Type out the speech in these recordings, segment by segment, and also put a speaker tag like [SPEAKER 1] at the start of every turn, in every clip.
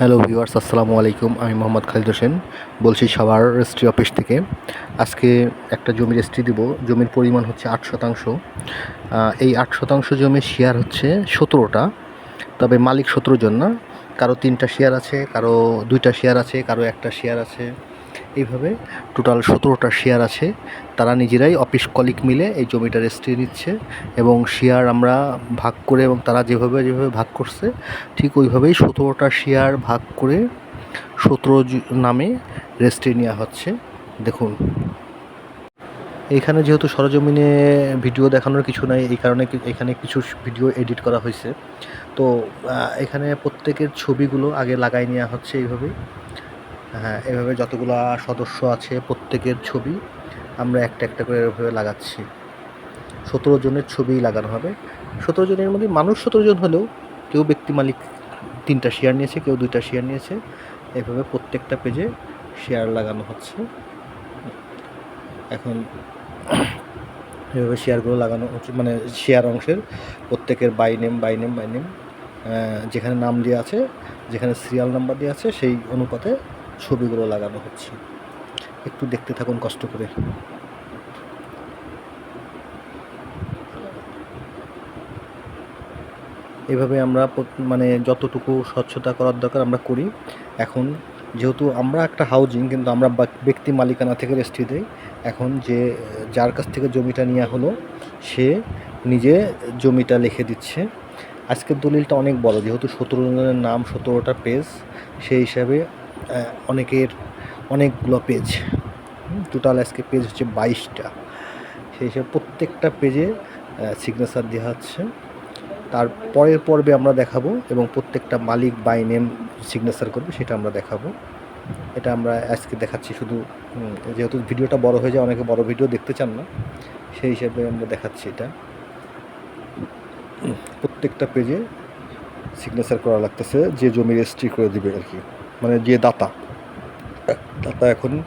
[SPEAKER 1] Hello viewers, আসসালামু আলাইকুম। আমি মোহাম্মদ খালিদ হোসেন, বলছি সবার রেজিস্ট্রি অফিস থেকে। আজকে একটা জমি রেজিস্ট্রি দিব। জমির পরিমাণ হচ্ছে আট শতাংশ। এই আট শতাংশ জমির শেয়ার হচ্ছে সতেরোটা। তবে মালিক সতেরো জন না। কারও তিনটা শেয়ার আছে, কারও দুইটা শেয়ার আছে, কারও একটা শেয়ার আছে। এইভাবে টোটাল সতেরোটা শেয়ার আছে। তারা নিজেরাই অফিস কলিক মিলে এই জমিটা রেজিস্ট্রি নিচ্ছে এবং শেয়ার আমরা ভাগ করে এবং তারা যেভাবে যেভাবে ভাগ করছে, ঠিক ওইভাবেই সতেরোটা শেয়ার ভাগ করে সতেরো নামে রেজিস্ট্রি নেওয়া হচ্ছে। দেখুন। এইখানে যেহেতু সরজমিনে ভিডিও দেখানোর কিছু নাই, এই কারণে এখানে কিছু ভিডিও এডিট করা হয়েছে। তো এখানে প্রত্যেকের ছবিগুলো আগে লাগাই নেওয়া হচ্ছে এইভাবেই। হ্যাঁ এভাবে যতগুলো সদস্য আছে প্রত্যেকের ছবি আমরা একটা একটা করে এভাবে লাগাচ্ছি। সতেরো জনের ছবি লাগানো হবে। সতেরো জনের মধ্যে মানুষ সতেরো জন হলেও কেউ ব্যক্তি মালিক তিনটা শেয়ার নিয়েছে, কেউ দুইটা শেয়ার নিয়েছে। এভাবে প্রত্যেকটা পেজে শেয়ার লাগানো হচ্ছে। এখন এভাবে শেয়ারগুলো লাগানো হচ্ছে মানে শেয়ার অংশের প্রত্যেকের by name by name by name যেখানে নাম দেওয়া আছে, যেখানে সিরিয়াল নাম্বার দেওয়া আছে, সেই অনুপাতে ছবিগুলো লাগানো হচ্ছে। একটু দেখতে থাকুন, কষ্ট করে। এভাবে আমরা মানে যতটুকু স্বচ্ছতা করার দরকার আমরা করি। এখন যেহেতু আমরা একটা হাউজিং কিন্তু আমরা ব্যক্তি মালিকানা থেকে রেস্ট্রি দেই। এখন যে, যার কাছ থেকে জমিটা নেওয়া হলো, সে নিজে জমিটা লিখে দিচ্ছে। আজকের দলিলটা অনেক বড়, যেহেতু সতেরো জনের নাম সতেরোটা পেজ সেই হিসাবে অনেকের অনেকগুলো পেজ টোটাল আজকে পেজ হচ্ছে বাইশটা। সেই হিসাবে প্রত্যেকটা পেজে সিগনেচার দেওয়া হচ্ছে। তার পরের পর্বে আমরা দেখাবো এবং প্রত্যেকটা মালিক বাই নেম সিগনেচার করবে, সেটা আমরা দেখাবো। এটা আমরা আজকে দেখাচ্ছি শুধু যেহেতু ভিডিওটা বড় হয়ে যায়, অনেকে বড় ভিডিও দেখতে চান না, সেই হিসাবে আমরা দেখাচ্ছি এটা। প্রত্যেকটা পেজে সিগনেচার করা লাগতেছে, যে জমি রেজিস্ট্রি করে দিবে আর কি। মানে যে দাতা দাতা এখন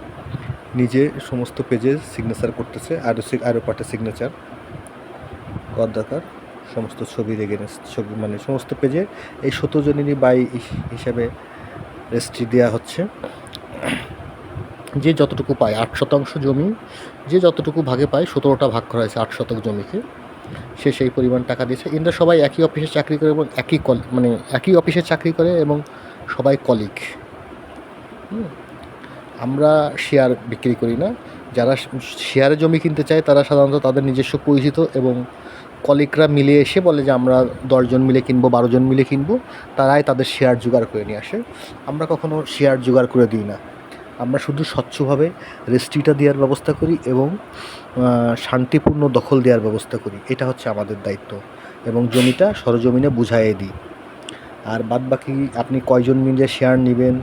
[SPEAKER 1] নিজে সমস্ত পেজে সিগনেচার করতেছে আরও আরও পার্টের সিগনেচার কর দরকার সমস্ত ছবির এগেনস্ট ছবি মানে সমস্ত পেজে এই সতেরো জনেরই বাই হিসাবে রেজিস্ট্রি দেওয়া হচ্ছে। যে যতটুকু পায়, আট শতাংশ জমি, যে যতটুকু ভাগে পায়, সতেরোটা ভাগ করা হয়েছে আট শতক জমিকে। সে সেই পরিমাণ টাকা দিয়েছে। এরা সবাই একই অফিসে চাকরি করে এবং একই কল মানে একই অফিসে চাকরি করে এবং সবাই কলিগ আমরা শেয়ার বিক্রি করি না। যারা শেয়ারে জমি কিনতে চায়, তারা সাধারণত তাদের নিজস্ব পরিচিত এবং কলিকরা মিলে এসে বলে যে, আমরা দশজন মিলে কিনবো বারোজন মিলে কিনবো। তারাই তাদের শেয়ার জোগাড় করে নিয়ে আসে। আমরা কখনো শেয়ার জোগাড় করে দিই না। আমরা শুধু স্বচ্ছভাবে রেস্ট্রিটা দেওয়ার ব্যবস্থা করি এবং শান্তিপূর্ণ দখল দেওয়ার ব্যবস্থা করি। এটা হচ্ছে আমাদের দায়িত্ব এবং জমিটা সরজমিনে বুঝাইয়ে দিই। আর বাদ বাকি আপনি কয়জন মিলে শেয়ার নেবেন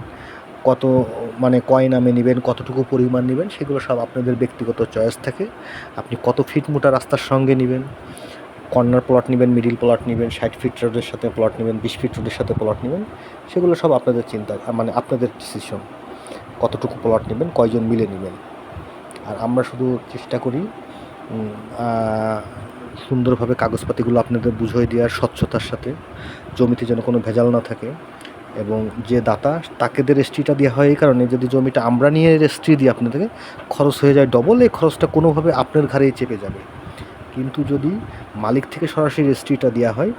[SPEAKER 1] কত মানে কয় নামে নেবেন, কতটুকু পরিমাণ নেবেন, সেগুলো সব আপনাদের ব্যক্তিগত চয়েস থাকে। আপনি কত ফিট মোটা রাস্তার সঙ্গে নেবেন, কর্নার প্লট নেবেন মিডিল প্লট নেবেন, ষাট ফিট রোডের সাথে প্লট নেবেন, বিশ ফিট রোডের সাথে প্লট নেবেন, সেগুলো সব আপনাদের চিন্তা মানে আপনাদের ডিসিশন কতটুকু প্লট নেবেন, কয়জন মিলে নেবেন। আর আমরা শুধু চেষ্টা করি সুন্দরভাবে কাগজপাতিগুলো আপনাদের বুঝিয়ে দেওয়ার স্বচ্ছতার সাথে, জমিতে যেন কোনো ভেজাল না থাকে। এবং যে দাতা, তাকে যে রেজিস্ট্রিটা দেওয়া হয় এই কারণে যদি জমিটা আমরা নিয়ে রেজিস্ট্রি দিই আপনাদেরকে, খরচ হয়ে যায় ডবল এই খরচটা কোনোভাবে আপনার ঘাড়েই চেপে যাবে। কিন্তু যদি মালিক থেকে সরাসরি রেজিস্ট্রিটা দেওয়া হয়,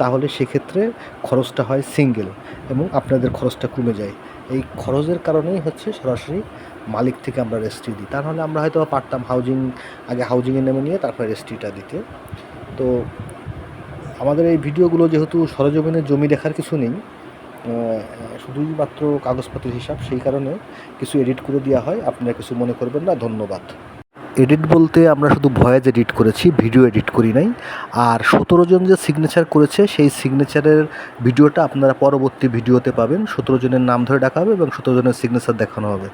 [SPEAKER 1] তাহলে সেক্ষেত্রে খরচটা হয় সিঙ্গেল এবং আপনাদের খরচটা কমে যায়। এই খরচের কারণেই হচ্ছে সরাসরি মালিক থেকে আমরা রেজিস্ট্রি দিই। তা নাহলে আমরা হয়তো পারতাম হাউজিং আগে হাউজিংয়ের নামে নিয়ে তারপরে রেজিস্ট্রিটা দিতে। তো আমাদের এই ভিডিওগুলো যেহেতু সরজমিনে জমি দেখার কিছু নেই শুধুই মাত্র কাগজপত্রের হিসাব, সেই কারণে কিছু এডিট করে দেওয়া হয়। আপনারা কিছু মনে করবেন না, ধন্যবাদ। এডিট বলতে আমরা শুধু ভয়েজ এডিট করেছি ভিডিও এডিট করি নাই। আর সতেরো জন যে সিগনেচার করেছে, সেই সিগনেচারের ভিডিওটা আপনারা পরবর্তী ভিডিওতে পাবেন। সতেরো জনের নাম ধরে ডাকা হবে এবং সতেরো জনের সিগনেচার দেখানো হবে।